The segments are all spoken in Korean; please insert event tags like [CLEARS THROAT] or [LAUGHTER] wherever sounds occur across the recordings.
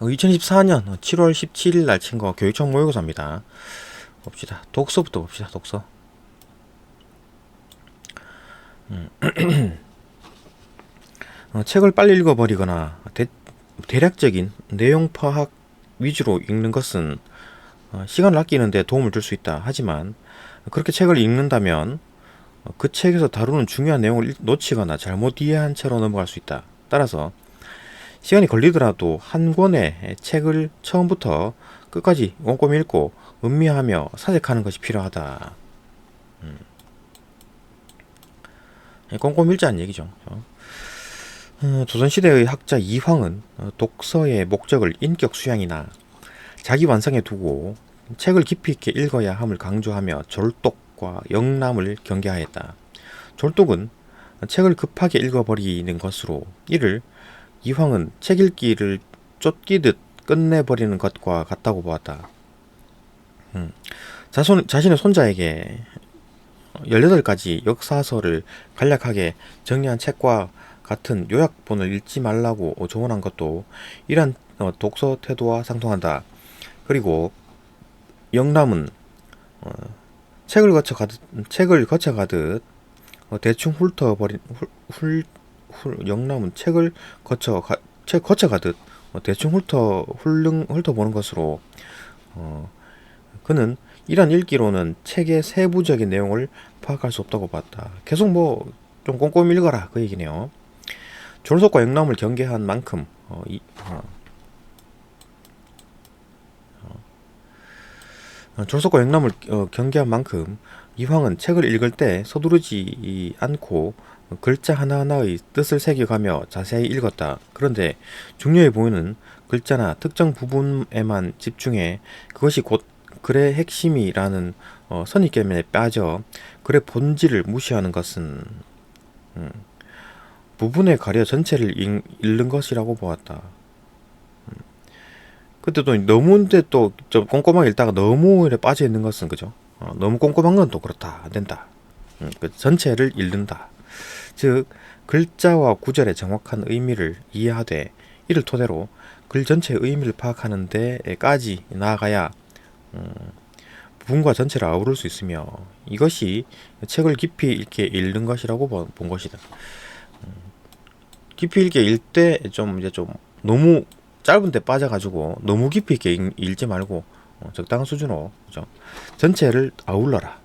2024년 7월 17일 날 친 거 교육청 모의고사입니다. 봅시다. 독서부터 봅시다. 독서. 음. [CLEARS THROAT] 어, 책을 빨리 읽어버리거나 대, 대략적인 내용 파악 위주로 읽는 것은 어, 시간을 아끼는데 도움을 줄 수 있다. 하지만 그렇게 책을 읽는다면 어, 그 책에서 다루는 중요한 내용을 읽- 놓치거나 잘못 이해한 채로 넘어갈 수 있다. 따라서 시간이 걸리더라도 한 권의 책을 처음부터 끝까지 꼼꼼히 읽고 음미하며 사색하는 것이 필요하다. 음. 꼼꼼히 읽자는 얘기죠. 어, 조선시대의 학자 이황은 어, 독서의 목적을 인격 수양이나 자기 완성에 두고 책을 깊이 있게 읽어야 함을 강조하며 졸독과 영람을 경계하였다. 졸독은 책을 급하게 읽어버리는 것으로 이를 이황은 책 읽기를 쫓기듯 끝내버리는 것과 같다고 보았다. 음. 자손, 자신의 손자에게 18가지 역사서를 간략하게 정리한 책과 같은 요약본을 읽지 말라고 조언한 것도 이러한 어, 독서 태도와 상통한다. 그리고 영람은 어, 책을 거쳐 가듯 책을 거쳐 가듯 어, 대충 훑어버린 훌 영람은 책을 거쳐 가, 책 거쳐 가듯 어, 대충 훑어 훑는 훑어보는 것으로 어, 그는 이런 읽기로는 책의 세부적인 내용을 파악할 수 없다고 봤다. 계속 뭐 좀 꼼꼼히 읽어라 그 얘기네요. 졸속과 영람을 경계한 만큼 어, 이, 어, 어, 졸속과 영람을 어, 경계한 만큼 이황은 책을 읽을 때 서두르지 않고 글자 하나하나의 뜻을 새겨가며 자세히 읽었다. 그런데 중요해 보이는 글자나 특정 부분에만 집중해 그것이 곧 글의 핵심이라는 어, 선입견에 빠져 글의 본질을 무시하는 것은 음, 부분에 가려 전체를 읽, 읽는 것이라고 보았다. 음. 그때도 너무 이제 또좀 꼼꼼하게 읽다가 너무 빠져 있는 것은 그죠? 어, 너무 꼼꼼한 건 또 그렇다 안 된다. 음, 그 전체를 읽는다. 즉 글자와 구절의 정확한 의미를 이해하되 이를 토대로 글 전체의 의미를 파악하는 데까지 나아가야 음, 부분과 전체를 아우를 수 있으며 이것이 책을 깊이 있게 읽는 것이라고 본- 본 것이다. 음, 깊이 있게 읽을 때좀 이제 좀 너무 짧은데 빠져가지고 너무 깊이 있게 읽, 읽지 말고 어, 적당한 수준으로 그죠? 전체를 아울러라.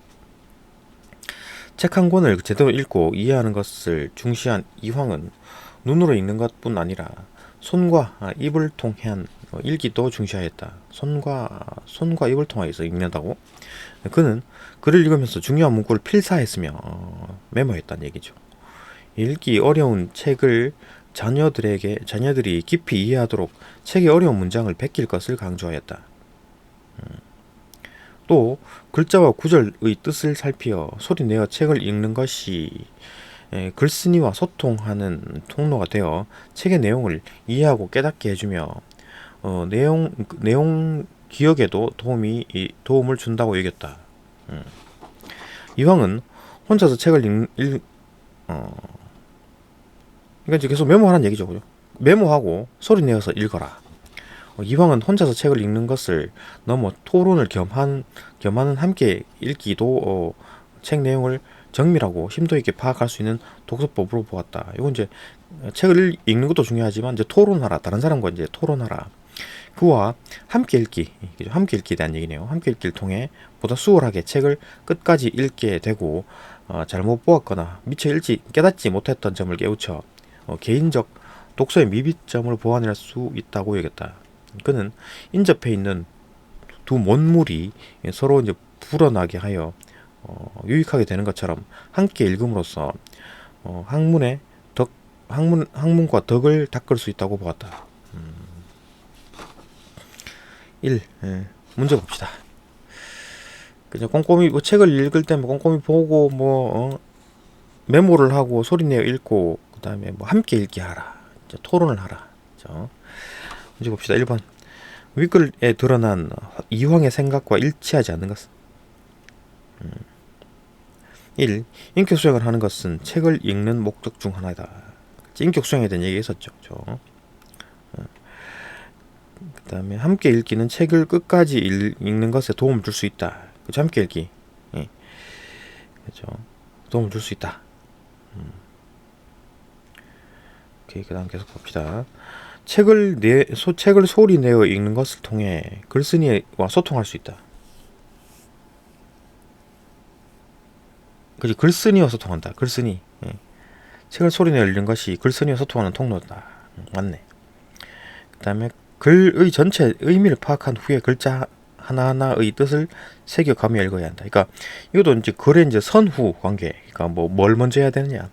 책 한 권을 제대로 읽고 이해하는 것을 중시한 이황은 눈으로 읽는 것뿐 아니라 손과 아, 입을 통한 어, 읽기도 중시하였다. 손과 손과 입을 통해서 읽는다고? 그는 글을 읽으면서 중요한 문구를 필사했으며 어, 메모했다는 얘기죠. 읽기 어려운 책을 자녀들에게 자녀들이 깊이 이해하도록 책의 어려운 문장을 베낄 것을 강조하였다. 음. 또 글자와 구절의 뜻을 살피어 소리내어 책을 읽는 것이 에, 글쓴이와 소통하는 통로가 되어 책의 내용을 이해하고 깨닫게 해주며 어, 내용 그 내용 기억에도 도움이 이- 도움을 준다고 여겼다. 음. 이황은 혼자서 책을 읽, 읽 어, 그러니까 이제 계속 메모하라는 얘기죠, 그죠? 메모하고 소리 내어서 읽어라. 어, 이황은 혼자서 책을 읽는 것을 넘어 토론을 겸한 겸하는 함께 읽기도 어, 책 내용을 정밀하고 심도 있게 파악할 수 있는 독서법으로 보았다. 이건 이제 책을 읽- 읽는 것도 중요하지만 이제 토론하라. 다른 사람과 이제 토론하라. 그와 함께 읽기? 함께 읽기에 대한 얘기네요. 함께 읽기를 통해 보다 수월하게 책을 끝까지 읽게 되고 어, 잘못 보았거나 미처 읽지 깨닫지 못했던 점을 깨우쳐 어, 개인적 독서의 미비점을 보완할 수 있다고 여겼다. 그는 인접해 있는 두 원물이 서로 이제 불어나게 하여 어, 유익하게 되는 것처럼 함께 읽음으로써 어, 학문의 덕 학문 학문과 덕을 닦을 수 있다고 보았다. 음. 1. 예, 문제 봅시다. 그냥 꼼꼼히 뭐 책을 읽을 때 뭐 꼼꼼히 보고 뭐 어, 메모를 하고 소리내어 읽고 그다음에 뭐 함께 읽기 하라. 이제 토론을 하라. 그죠? 문제 봅시다. 1번. 윗글에 드러난 이황의 생각과 일치하지 않는 것은 1. 인격 수양을 하는 것은 책을 읽는 목적 중 하나이다. 인격 수양에 대한 얘기 했었죠. 그죠? 어. 그다음에 함께 읽기는 책을 끝까지 읽, 읽는 것에 도움을 줄 수 있다. 그죠? 함께 읽기. 예. 그죠? 도움을 줄 수 있다. 음. 오케이, 그 다음 계속 봅시다. 책을 내 소, 책을 소리 내어 읽는 것을 통해 글쓴이와 소통할 수 있다. 그지 글쓴이와 소통한다. 글쓴이. 예. 책을 소리 내어 읽는 것이 글쓴이와 소통하는 통로다. 음, 맞네. 그 다음에 글의 전체 의미를 파악한 후에 글자 하나하나의 뜻을 새겨가며 읽어야 한다. 그러니까 이것도 이제 글의 이제 선후 관계. 그러니까 뭐 뭘 먼저 해야 되느냐.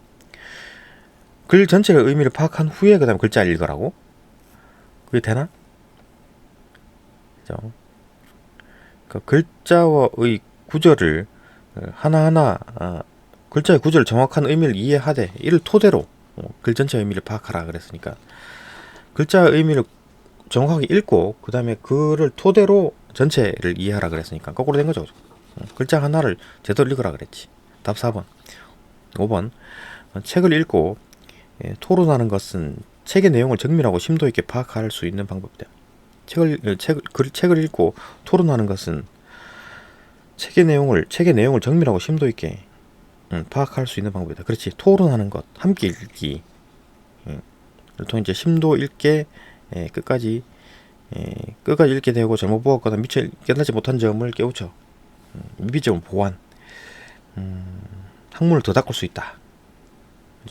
글 전체의 의미를 파악한 후에 그다음에 글자를 읽으라고. 그게 되나? 그죠? 그러니까 글자와의 구절을 어, 하나하나 아, 글자의 구절 정확한 의미를 이해하되 이를 토대로 어, 글 전체 의미를 파악하라 그랬으니까 글자의 의미를 정확하게 읽고 그 다음에 그를 토대로 전체를 이해하라 그랬으니까 거꾸로 된 거죠. 어, 글자 하나를 제대로 읽으라 그랬지. 답 4번. 5번. 어, 책을 읽고 예, 토론하는 것은 책의 내용을 정밀하고 심도 있게 파악할 수 있는 방법이다. 책을 어, 책, 글, 책을 읽고 토론하는 것은 책의 내용을 책의 내용을 정밀하고 심도 있게 음, 파악할 수 있는 방법이다. 그렇지. 토론하는 것, 함께 읽기. 음, 통해 이제 심도 있게 예, 끝까지 예, 끝까지 읽게 되고 잘못 보았거나 미처 깨닫지 못한 점을 깨우쳐 음, 미비점을 보완 음, 학문을 더 닦을 수 있다.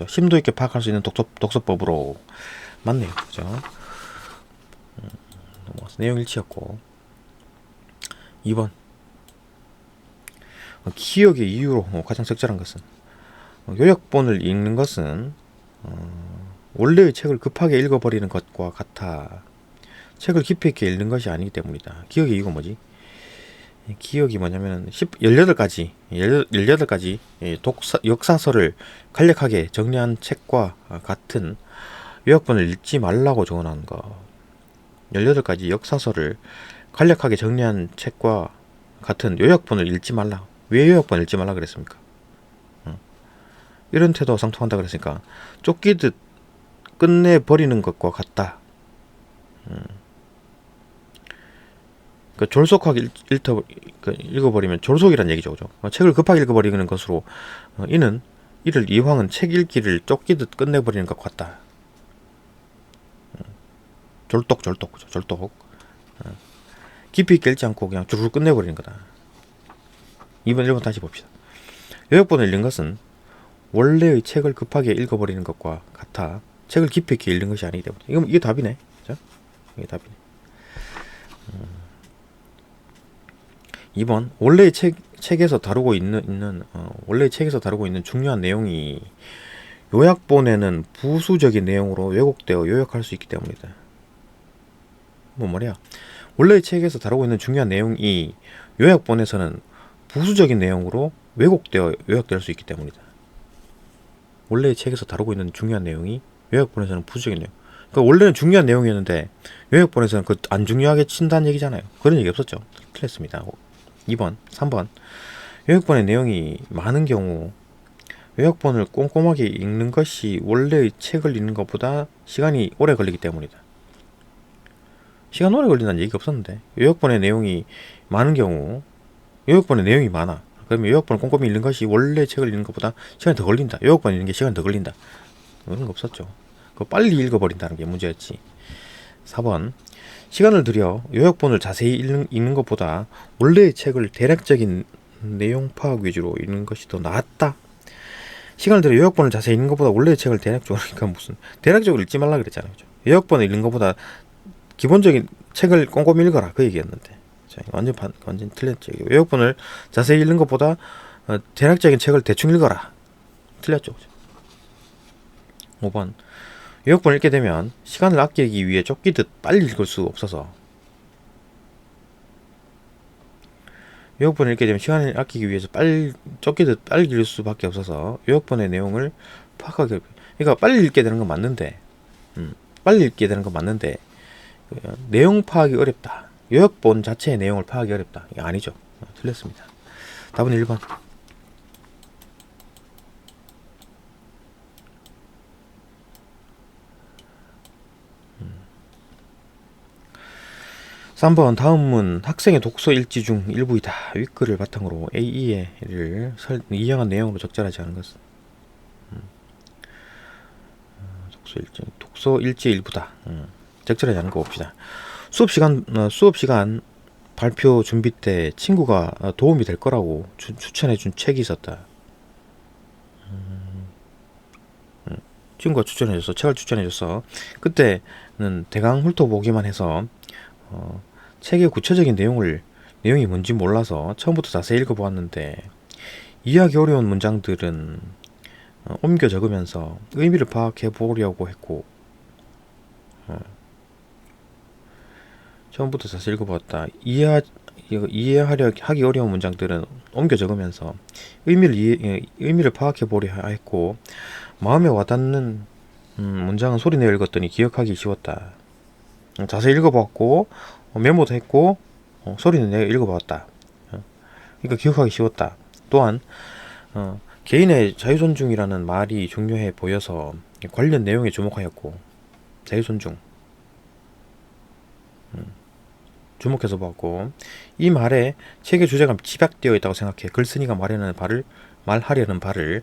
심도 있게 파악할 수 있는 독서, 독서 법으로 맞네요. 그죠? 음, 내용 일치였고 2번 어, 기억의 이유로 어, 가장 적절한 것은 어, 요약본을 읽는 것은 어, 원래의 책을 급하게 읽어버리는 것과 같아 책을 깊이 있게 읽는 것이 아니기 때문이다. 기억의 이유가 뭐지? 기억이 뭐냐면 10, 18가지 18가지 독사, 역사서를 간략하게 정리한 책과 같은 요약본을 읽지 말라고 적어놓은 거 18가지 역사서를 간략하게 정리한 책과 같은 요약본을 읽지 말라 왜 요약본 읽지 말라 그랬습니까? 이런 태도 상통한다 그랬으니까 쫓기듯 끝내버리는 것과 같다. 음. 그 졸속하게 읽, 읽어, 그 읽어버리면 졸속이란 얘기죠. 그죠? 어, 책을 급하게 읽어버리는 것으로 어, 이는 이를 이황은 책 읽기를 쫓기듯 끝내버리는 것 같다. 음. 졸독 졸독 그죠? 졸독 어. 깊이 읽지 않고 그냥 주르륵 끝내버리는 거다. 2번 1번 다시 봅시다. 요약본을 읽는 것은 원래의 책을 급하게 읽어버리는 것과 같아 책을 깊이 읽는 것이 아니기 때문에 이건 이게 답이네. 그죠? 이게 답이네. 음. 2번 원래의 책 책에서 다루고 있는 있는 어, 원래의 책에서 다루고 있는 중요한 내용이 요약본에는 부수적인 내용으로 왜곡되어 요약할 수 있기 때문이다. 뭐 말이야? 원래의 책에서 다루고 있는 중요한 내용이 요약본에서는 부수적인 내용으로 왜곡되어 요약될 수 있기 때문이다. 원래의 책에서 다루고 있는 중요한 내용이 요약본에서는 부수적인 내용. 그러니까 원래는 중요한 내용이었는데 요약본에서는 그 안 중요하게 친다는 얘기잖아요. 그런 얘기 없었죠. 틀렸습니다. 2번, 3번. 요약본의 내용이 많은 경우 요약본을 꼼꼼하게 읽는 것이 원래의 책을 읽는 것보다 시간이 오래 걸리기 때문이다. 시간 오래 걸린다는 얘기가 없었는데 요약본의 내용이 많은 경우 요약본의 내용이 많아. 그러면 요약본을 꼼꼼히 읽는 것이 원래 책을 읽는 것보다 시간이 더 걸린다. 요약본 읽는 게 시간이 더 걸린다. 그런 거 없었죠. 그 빨리 읽어버린다는 게 문제였지. 4번. 시간을 들여 요약본을 자세히 읽는, 읽는 것보다 원래의 책을 대략적인 내용 파악 위주로 읽는 것이 더 낫다. 시간을 들여 요약본을 자세히 읽는 것보다 원래의 책을 대략적으로 그러니까 무슨 대략적으로 읽지 말라 그랬잖아요. 그죠? 요약본을 읽는 것보다 기본적인 책을 꼼꼼히 읽어라 그 얘기였는데 자, 완전 반, 완전 틀렸죠. 요약본을 자세히 읽는 것보다 어, 대략적인 책을 대충 읽어라 틀렸죠. 그죠? 5번 요약본을 읽게 되면 시간을 아끼기 위해 쫓기듯 빨리 읽을 수 없어서. 요약본을 읽게 되면 시간을 아끼기 위해서 빨리 쫓기듯 빨리 읽을 수밖에 없어서 요약본의 내용을 파악하기 그러니까 빨리 읽게 되는 건 맞는데 음, 빨리 읽게 되는 건 맞는데 그, 내용 파악이 어렵다. 요약본 자체의 내용을 파악이 어렵다. 아니죠. 어, 틀렸습니다. 답은 1번 3번 다음은 학생의 독서 일지 중 일부이다. 윗글을 바탕으로 AE를 이해한 내용으로 적절하지 않은 것은 음. 어, 독서 일지 독서 일지 일부다. 음. 적절하지 않은 거 봅시다. 수업 시간 어, 수업 시간 발표 준비 때 친구가 어, 도움이 될 거라고 추, 추천해 준 책이 있었다. 음. 음. 친구가 추천해줘서 책을 추천해줘서 그때는 대강 훑어보기만 해서 어, 책의 구체적인 내용을 내용이 뭔지 몰라서 처음부터 자세히 읽어보았는데 이해하기 어려운 문장들은 어, 옮겨 적으면서 의미를 파악해 보려고 했고 어, 처음부터 자세히 읽어보았다. 이해 이거 이해하려 하기 어려운 문장들은 옮겨 적으면서 의미를 이해, 예, 의미를 파악해 보려 했고 마음에 와닿는 음, 문장은 소리내어 읽었더니 기억하기 쉬웠다. 자세히 읽어봤고 어, 메모도 했고 어, 소리는 내가 읽어봤다. 어, 그러니까 기억하기 쉬웠다. 또한 어, 개인의 자유존중이라는 말이 중요해 보여서 관련 내용에 주목하였고 자유존중 음, 주목해서 봤고 이 말에 책의 주제가 집약되어 있다고 생각해 글쓴이가 말하려는 바를 말하려는 바를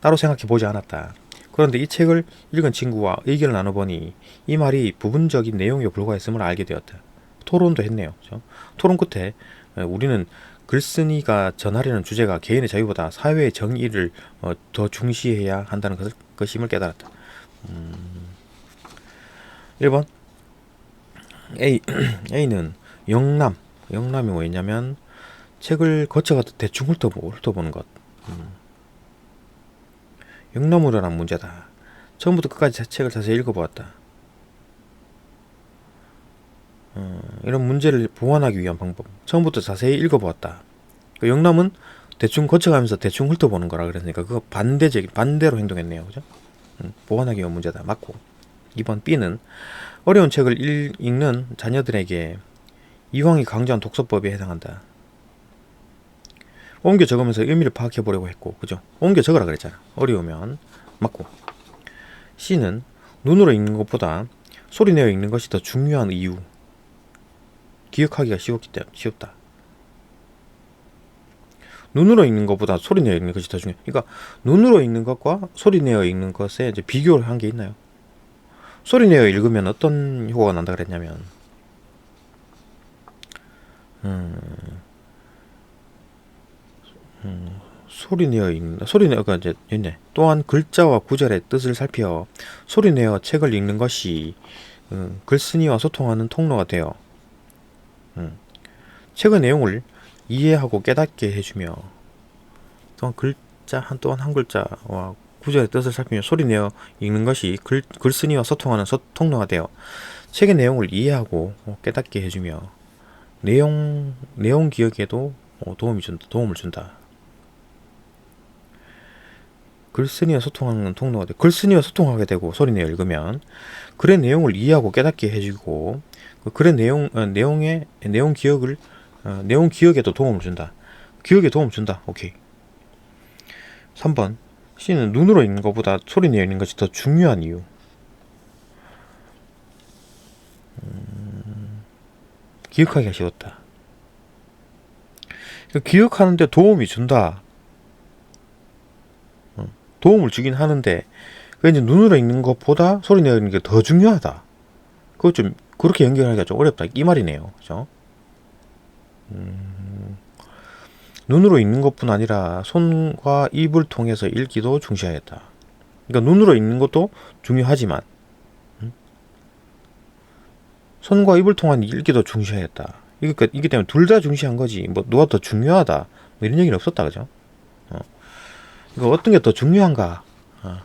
따로 생각해 보지 않았다. 그런데 이 책을 읽은 친구와 의견을 나눠보니 이 말이 부분적인 내용에 불과했음을 알게 되었다. 토론도 했네요. 그렇죠? 토론 끝에 우리는 글쓴이가 전하려는 주제가 개인의 자유보다 사회의 정의를 어, 더 중시해야 한다는 것임을 깨달았다. 음, 1번 A, [CLEARS THROAT] A는 영남 영남이 뭐였냐면 책을 거쳐가듯 대충 훑어보, 훑어보는 것 음. 영남으로란 문제다. 처음부터 끝까지 책을 자세히 읽어보았다. 어, 이런 문제를 보완하기 위한 방법. 처음부터 자세히 읽어보았다. 그 영남은 대충 거쳐가면서 대충 훑어보는 거라 그랬으니까 그거 반대적 반대로 행동했네요. 그죠? 음, 보완하기 위한 문제다. 맞고. 2번 B는 어려운 책을 읽, 읽는 자녀들에게 이황이 강조한 독서법에 해당한다. 옮겨 적으면서 의미를 파악해 보려고 했고, 그죠? 옮겨 적으라 그랬잖아. 어려우면 맞고. C는 눈으로 읽는 것보다 소리 내어 읽는 것이 더 중요한 이유. 기억하기가 쉬웠기 때문에 쉬웠다. 눈으로 읽는 것보다 소리 내어 읽는 것이 더 중요. 그러니까 눈으로 읽는 것과 소리 내어 읽는 것에 이제 비교를 한 게 있나요? 소리 내어 읽으면 어떤 효과가 난다 그랬냐면, 음, 음, 소리내어 읽는다. 소리내어가 이제 있네. 또한 글자와 구절의 뜻을 살펴 소리내어 책을 읽는 것이 음, 글쓴이와 소통하는 통로가 되어 음, 책의 내용을 이해하고 깨닫게 해주며 또한 글자 한 또한 한 글자와 구절의 뜻을 살피며 소리내어 읽는 것이 글, 글쓴이와 소통하는 소, 통로가 되어 책의 내용을 이해하고 깨닫게 해주며 내용 내용 기억에도 어, 도움이 준다 도움을 준다. 글쓴이와 소통하는 통로가 돼. 글쓴이와 소통하게 되고 소리내어 읽으면 글의 내용을 이해하고 깨닫게 해주고 그 글의 내용 어, 내용의 내용 기억을 어, 내용 기억에도 도움을 준다. 기억에 도움 준다. 오케이. 3번 C는 눈으로 읽는 것보다 소리내어 읽는 것이 더 중요한 이유. 음, 기억하기가 쉬웠다. 기억하는데 도움이 준다. 도움을 주긴 하는데 그 이제 눈으로 읽는 것보다 소리 내어 읽는 게 더 중요하다. 그거 좀 그렇게 연결하기가 좀 어렵다. 이 말이네요. 그죠? 음, 눈으로 읽는 것뿐 아니라 손과 입을 통해서 읽기도 중시하였다. 그러니까 눈으로 읽는 것도 중요하지만 음? 손과 입을 통한 읽기도 중시하였다. 그러니까 이게 때문에 둘 다 중시한 거지. 뭐 누가 더 중요하다. 뭐 이런 얘기는 없었다. 그죠? 이거 어떤 게 더 중요한가? 어,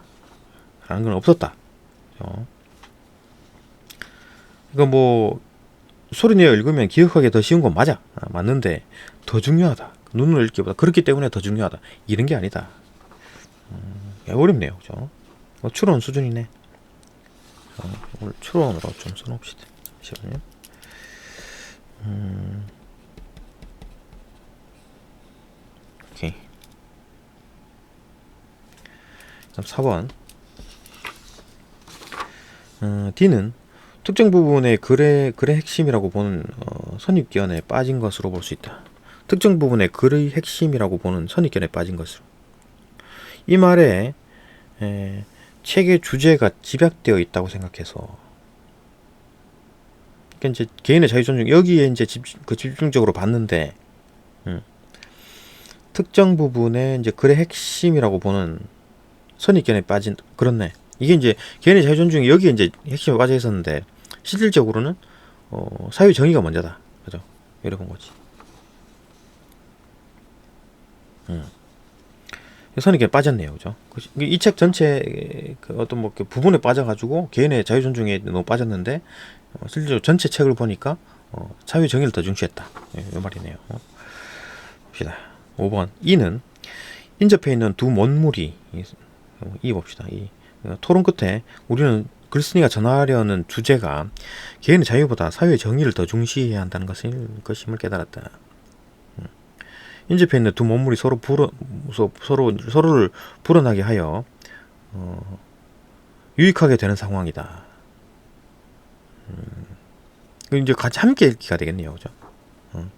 라는 건 없었다. 어. 이거 뭐 소리 내어 읽으면 기억하기 더 쉬운 건 맞아. 아, 맞는데 더 중요하다. 눈으로 읽기보다 그렇기 때문에 더 중요하다. 이런 게 아니다. 음, 어렵네요. 그죠? 어, 추론 수준이네. 어, 오늘 추론으로 좀 써놓읍시다. 잠시만요. 음. 오케이. 다음 4번 어, D는 특정 부분의 글의 글의 핵심이라고 보는 어, 어, 선입견에 빠진 것으로 볼 수 있다. 특정 부분의 글의 핵심이라고 보는 선입견에 빠진 것으로. 이 말에 에, 책의 주제가 집약되어 있다고 생각해서 그러니까 이제 개인의 자유 존중 여기에 이제 집, 그 집중적으로 봤는데 음, 특정 부분의 이제 글의 핵심이라고 보는 선입견에 빠진 그렇네. 이게 이제 개인의 자유 존중이 여기에 이제 핵심에 빠져 있었는데 실질적으로는 어, 사회 정의가 먼저다. 그죠? 본 거지. 음. 선입견에 빠졌네요, 그죠? 이 책 전체 그 어떤 뭐 부분에 빠져가지고 개인의 자유 존중에 너무 빠졌는데 어, 실제로 전체 책을 보니까 어, 사회 정의를 더 중시했다. 예, 이 말이네요. 어. 봅시다. 5번 이는 인접해 있는 두 이, 어, 이 봅시다. 이 어, 토론 끝에 우리는 글쓴이가 전하려는 주제가 개인의 자유보다 사회의 정의를 더 중시해야 한다는 것을 것임을 깨달았다. 음. 인접해 있는 두 몸물이 서로 불어 서- 서로 서로를 불어나게 하여 어, 유익하게 되는 상황이다. 음, 그 이제 같이 함께 읽기가 되겠네요, 그죠? 어,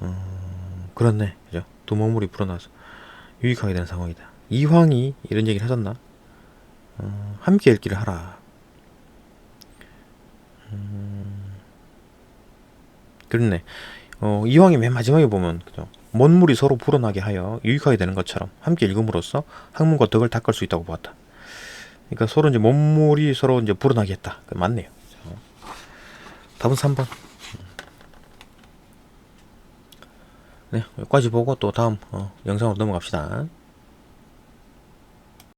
어, 그렇네, 그죠? 두 몸물이 불어나서 유익하게 되는 상황이다. 이황이 이런 얘기를 하셨나? 어, 함께 읽기를 하라. 음, 그렇네. 어, 이황이 맨 마지막에 보면 그죠? 먼물이 서로 불어나게 하여 유익하게 되는 것처럼 함께 읽음으로써 학문과 덕을 닦을 수 있다고 보았다. 그러니까 서로 이제 먼물이 서로 이제 불어나게 했다. 그 맞네요. 어. 답은 3번. 네, 여기까지 보고 또 다음 어, 영상으로 넘어갑시다.